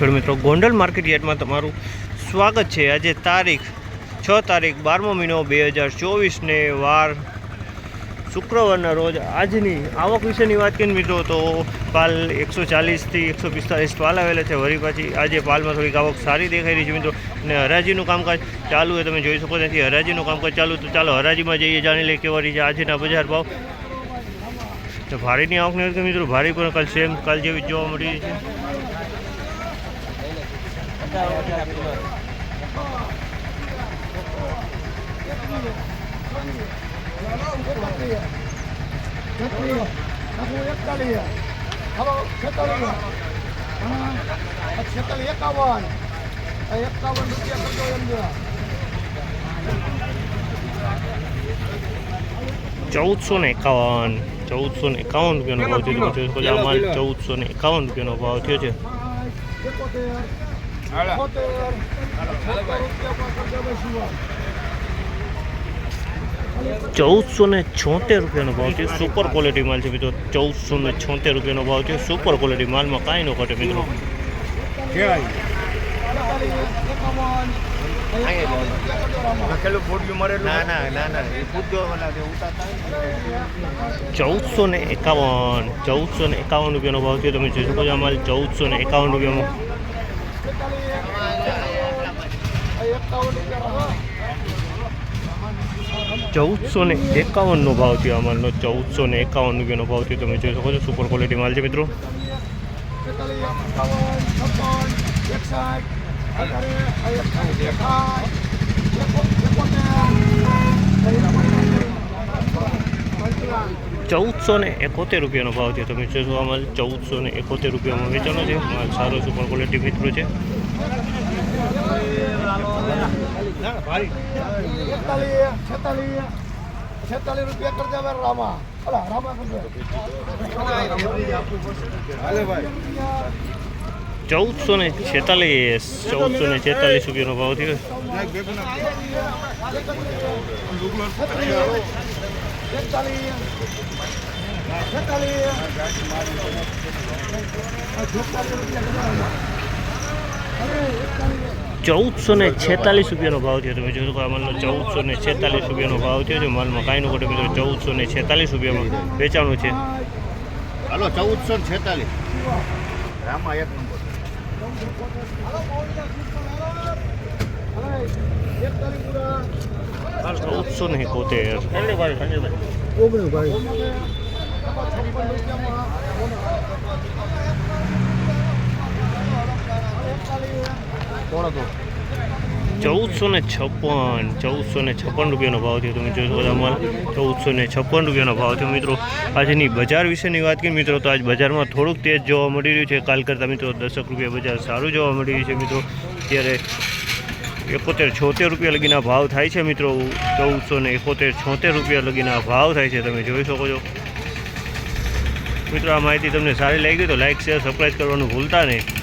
ખેડૂત મિત્રો, ગોંડલ માર્કેટ યાર્ડમાં તમારું સ્વાગત છે. આજે તારીખ છ તારીખ બારમો મહિનો બે હજાર ચોવીસને વાર શુક્રવારના રોજ આજની આવક વિશેની વાત કરીએ મિત્રો, તો પાલ એકસો ચાલીસથી એકસો પિસ્તાલીસ પાલ આવેલા છે. વળી પાછી આજે પાલમાં થોડીક આવક સારી દેખાઈ રહી છે મિત્રો. અને હરાજીનું કામકાજ ચાલુ હોય તમે જોઈ શકો ત્યાંથી હરાજીનું કામકાજ ચાલુ તો ચાલો હરાજીમાં જઈએ, જાણી લઈએ કેવા રહી આજના બજાર ભાવ. તો ભારીની આવકની વાત મિત્રો, ભારી પણ કાલ સેમ કાલ જેવી જોવા મળી રહી છે એકાવન એકાવન રૂપિયા કરજો એમ જો ચૌદસો ને એકાવન ચૌદસો ને એકાવન રૂપિયાનો ભાવ થયો તમે જોઈ શકો છો આ માલ ચૌદસો ને એકાવન રૂપિયાનો ભાવ થયો છે ચૌદસો ને છોતેર રૂપિયાનો ભાવ છે સુપર ક્વોલિટી માલ છે મિત્રો. ચૌદસો ને છોતેર રૂપિયાનો ભાવ છે સુપર ક્વોલિટી માલમાં કાંઈ ન ઘટે મિત્રો. ચૌદસો ને એકાવન. ચૌદસો ને એકાવન રૂપિયાનો ભાવ છે તમે જોઈ શકો છો માલ ચૌદસો ને એકાવન રૂપિયામાં. ચૌદસો ને એકાવનનો ભાવ થયો અમારનો. ચૌદસો ને એકાવન રૂપિયાનો ભાવ થયો. તમે જોઈ શકો છો સુપર ક્વોલિટી માલ છે મિત્રો. એકાવન ચૌદસો ને એકોતેર રૂપિયાનો ભાવ છે તમે જોશો આ માલ ચૌદસો ને એકોતેર રૂપિયામાં વેચાનો છે માલ સારો સુપર ક્વોલિટી મિત્રો છે એકતાલીસ છેતાલીસ છેતાલીસ રૂપિયા કરી દેવા રામા અલા રામા કરજો ચૌદસો ને છેતાલીસ ચૌદસો ને છેતાલીસ રૂપિયાનો ભાવ થયો એકતાલીસ છેતાલીસ ચૌદસો ને છેતાલીસ રૂપિયાનો ભાવ થયો તમે જોયું આ માલનો ચૌદસો ને છેતાલીસ રૂપિયાનો ભાવ થયો છે. માલમાં કાંઈ નું ઘટે મિત્રો. ચૌદસો ને છેતાલીસ રૂપિયામાં વેચાણું છે. હાલો, ચૌદસો ને છેતાલીસ. રામા એક નંબર. ચૌદસો ને એકોતેર ચૌદસો ને છપ્પન ચૌદસો ને છપ્પન રૂપિયાનો ભાવ થયો તમે જોઈ શકો અમારે ચૌદસો ને છપ્પન રૂપિયાનો ભાવ થયો મિત્રો આજની બજાર વિશેની વાત કરીએ મિત્રો તો આજ બજારમાં થોડુંક તેજ જોવા મળી રહ્યું છે કાલ કરતાં મિત્રો દસક રૂપિયા બજાર સારું જોવા મળી રહ્યું છે મિત્રો ત્યારે એકોતેર છોતેર રૂપિયા લગીના ભાવ થાય છે મિત્રો. ચૌદસો ને એકોતેર છોતેર રૂપિયા લગીના ભાવ થાય છે, તમે જોઈ શકો છો. મિત્રો, આ માહિતી તમને સારી લાગી તો લાઇક શેર સબસ્ક્રાઈબ કરવાનું ભૂલતા નહીં.